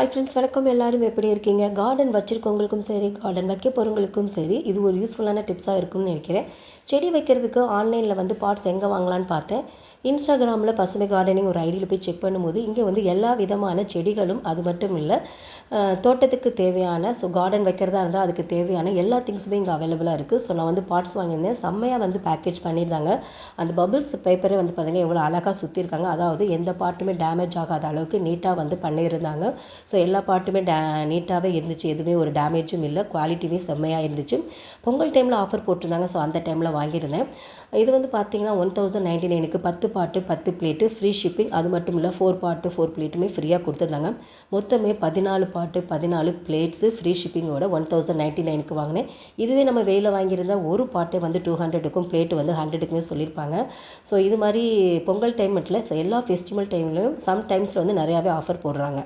Hi friends வணக்கம். எல்லாரும் எப்படி இருக்கீங்க? கார்டன் வச்சுருக்கவங்களுக்கும் சரி கார்டன் வைக்க போகிறவங்களுக்கும் சரி இது ஒரு யூஸ்ஃபுல்லான டிப்ஸாக இருக்கும்னு நினைக்கிறேன். செடி வைக்கிறதுக்கு ஆன்லைனில் வந்து பார்ட்ஸ் எங்கே வாங்கலான்னு பார்த்தேன். இன்ஸ்டாகிராமில் பசுமை கார்டனிங் ஒரு ஐடியில் போய் செக் பண்ணும்போது இங்கே வந்து எல்லா விதமான செடிகளும் அது மட்டும் இல்லை தோட்டத்துக்கு தேவையான ஸோ கார்டன் வைக்கிறதா இருந்தால் அதுக்கு தேவையான எல்லா திங்ஸுமே இங்கே அவைலபிளாக இருக்குது ஸோ நான் வந்து பார்ட்ஸ் வாங்கியிருந்தேன். செம்மையாக வந்து பேக்கேஜ் பண்ணியிருந்தாங்க. அந்த பபிள்ஸ் பேப்பரே வந்து பார்த்தீங்கன்னா எவ்வளோ அழகாக சுற்றிருக்காங்க அதாவது எந்த பார்ட்டுமே டேமேஜ் ஆகாத அளவுக்கு நீட்டாக வந்து பண்ணியிருந்தாங்க. ஸோ எல்லா பாட்டுமே டே நீட்டாகவே இருந்துச்சு. எதுவுமே ஒரு டேமேஜும் இல்லை. குவாலிட்டியுமே செம்மையாக இருந்துச்சு. பொங்கல் டைமில் ஆஃபர் போட்டிருந்தாங்க. ஸோ அந்த டைமில் வாங்கியிருந்தேன். இது வந்து பார்த்தீங்கன்னா ஒன் தௌசண்ட் நைன்டி நைனுக்கு பத்து பாட்டு பத்து பிளேட்டு ஃப்ரீ ஷிப்பிங் அது மட்டும் இல்லை ஃபோர் பாட்டு ஃபோர் பிளேட்டுமே ஃப்ரீயாக கொடுத்துருந்தாங்க. மொத்தமே பதினாலு பாட்டு பதினாலு பிளேட்ஸு ஃப்ரீ ஷிப்பிங்கோட ஒன் தௌசண்ட் நைன்ட்டி நைனுக்கு வாங்கினேன். இதுவே நம்ம வெளியில் வாங்கியிருந்தால் ஒரு பாட்டே வந்து டூ ஹண்ட்ரடுக்கும் பிளேட்டு வந்து ஹண்ட்ரடுக்குமே சொல்லியிருப்பாங்க. ஸோ இது மாதிரி பொங்கல் டைம் மட்டும் ஸோ எல்லா ஃபெஸ்டிவல் டைம்லையும் சம் டைம்ஸில் வந்து நிறையாவே ஆஃபர் போடுறாங்க.